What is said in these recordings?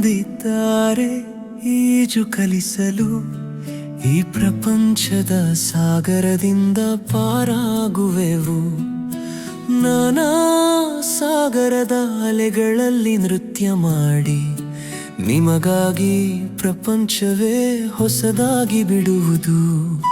ಬಂದಿದ್ದಾರೆ ಈಜು ಕಲಿಸಲು. ಈ ಪ್ರಪಂಚದ ಸಾಗರದಿಂದ ಪಾರಾಗುವೆವು. ನಾನಾ ಸಾಗರದ ಅಲೆಗಳಲ್ಲಿ ನೃತ್ಯ ಮಾಡಿ. ನಿಮಗಾಗಿ ಪ್ರಪಂಚವೇ ಹೊಸದಾಗಿ ಬಿಡುವುದು.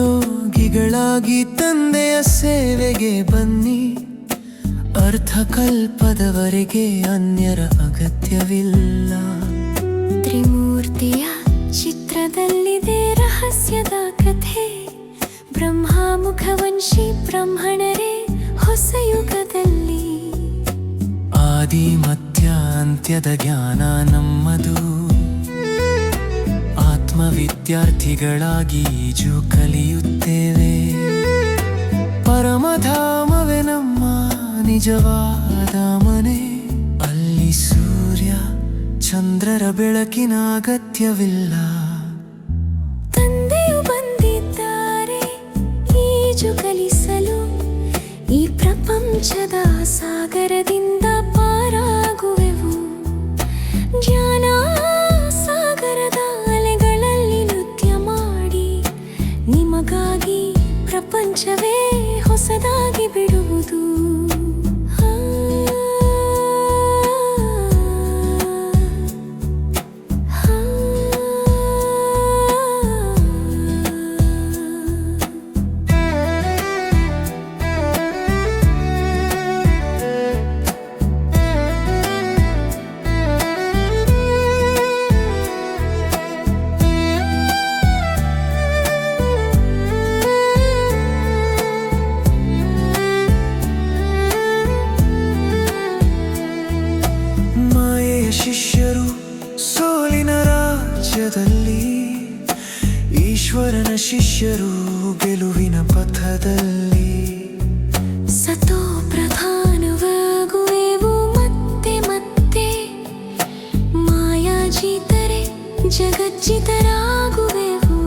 ಸಹಯೋಗಿಗಳಾಗಿ ತಂದೆಯ ಸೇವೆಗೆ ಬನ್ನಿ. ಅರ್ಥಕಲ್ಪದವರೆಗೆ ಅನ್ಯರ ಅಗತ್ಯವಿಲ್ಲ. ತ್ರಿಮೂರ್ತಿಯ ಚಿತ್ರದಲ್ಲಿದೆ ರಹಸ್ಯದ ಕಥೆ. ಬ್ರಹ್ಮಮುಖವಂಶಿ ಬ್ರಹ್ಮಣರೇ ಹೊಸ ಯುಗದಲ್ಲಿ. ಆದಿ ಮಧ್ಯ ಅಂತ್ಯದ ಜ್ಞಾನ ನಮ್ಮದು. ವಿದ್ಯಾರ್ಥಿಗಳಾಗಿ ಈಜು ಕಲಿಯುತ್ತೇವೆ. ಪರಮಧಾಮವೇ ನಮ್ಮ ನಿಜವಾದ ಮನೆ. ಅಲ್ಲಿ ಸೂರ್ಯ ಚಂದ್ರರ ಬೆಳಕಿನ ಅಗತ್ಯವಿಲ್ಲ. ತಂದೆಯು ಬಂದಿದ್ದಾರೆ ಈಜು ಕಲಿಸಲು. ಈ ಪ್ರಪಂಚದ ಸಾಗರದಿಂದ ನಿಮಗಾಗಿ ಪ್ರಪಂಚವೇ ಹೊಸದಾಗಿ ಬಿಡುವುದು. ಈಶ್ವರನ ಶಿಷ್ಯರು ಗೆಲುವಿನ ಪಥದಲ್ಲಿ. ಸತೋ ಪ್ರಧಾನವಾಗುವೆವು ಮತ್ತೆ ಮತ್ತೆ. ಮಾಯಾಜಿತರೆ ಜಗಜ್ಜಿತರಾಗುವೆವು.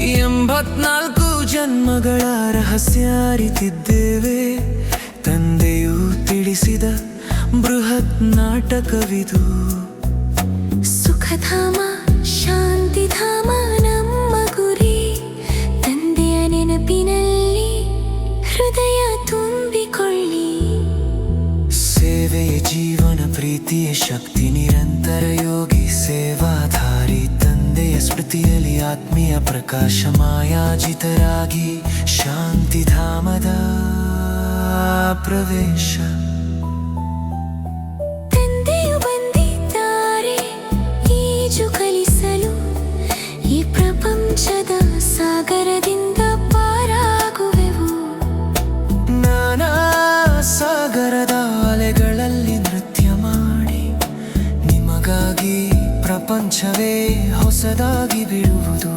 ಎಂಬತ್ನಾಲ್ಕು ಜನ್ಮಗಳ ರಹಸ್ಯ ಅರಿತಿದ್ದೇವೆ. ತಂದೆಯು ತಿಳಿಸಿದ ಬೃಹತ್ ನಾಟಕವಿದು. ಸುಖಧಾಮ ಶಾಂತಿಧಾಮ ನಮ್ಮ ಗುರಿ. ತಂದೆಯ ನೆನಪಿನಲ್ಲಿ ಹೃದಯ ತುಂಬಿಕೊಳ್ಳಿ. ಸೇವೆಯ ಜೀವನ ಪ್ರೀತಿಯ ಶಕ್ತಿ ನಿರಂತರ ಯೋಗಿ ಸೇವಾಧಾರಿ. ತಂದೆಯ ಸ್ಮೃತಿಯಲ್ಲಿ ಆತ್ಮೀಯ ಪ್ರಕಾಶ ಮಾಯಾಜಿತರಾಗಿ ಶಾಂತಿಧಾಮದ ಪ್ರವೇಶ. ಸಾಗರದಿಂದ ಪಾರಾಗುವೆವು. ನಾನಾ ಸಾಗರದ ಅಲೆಗಳಲ್ಲಿ ನೃತ್ಯ ಮಾಡಿ ನಿಮಗಾಗಿ ಪ್ರಪಂಚವೇ ಹೊಸದಾಗಿ ಬಿಡುವುದು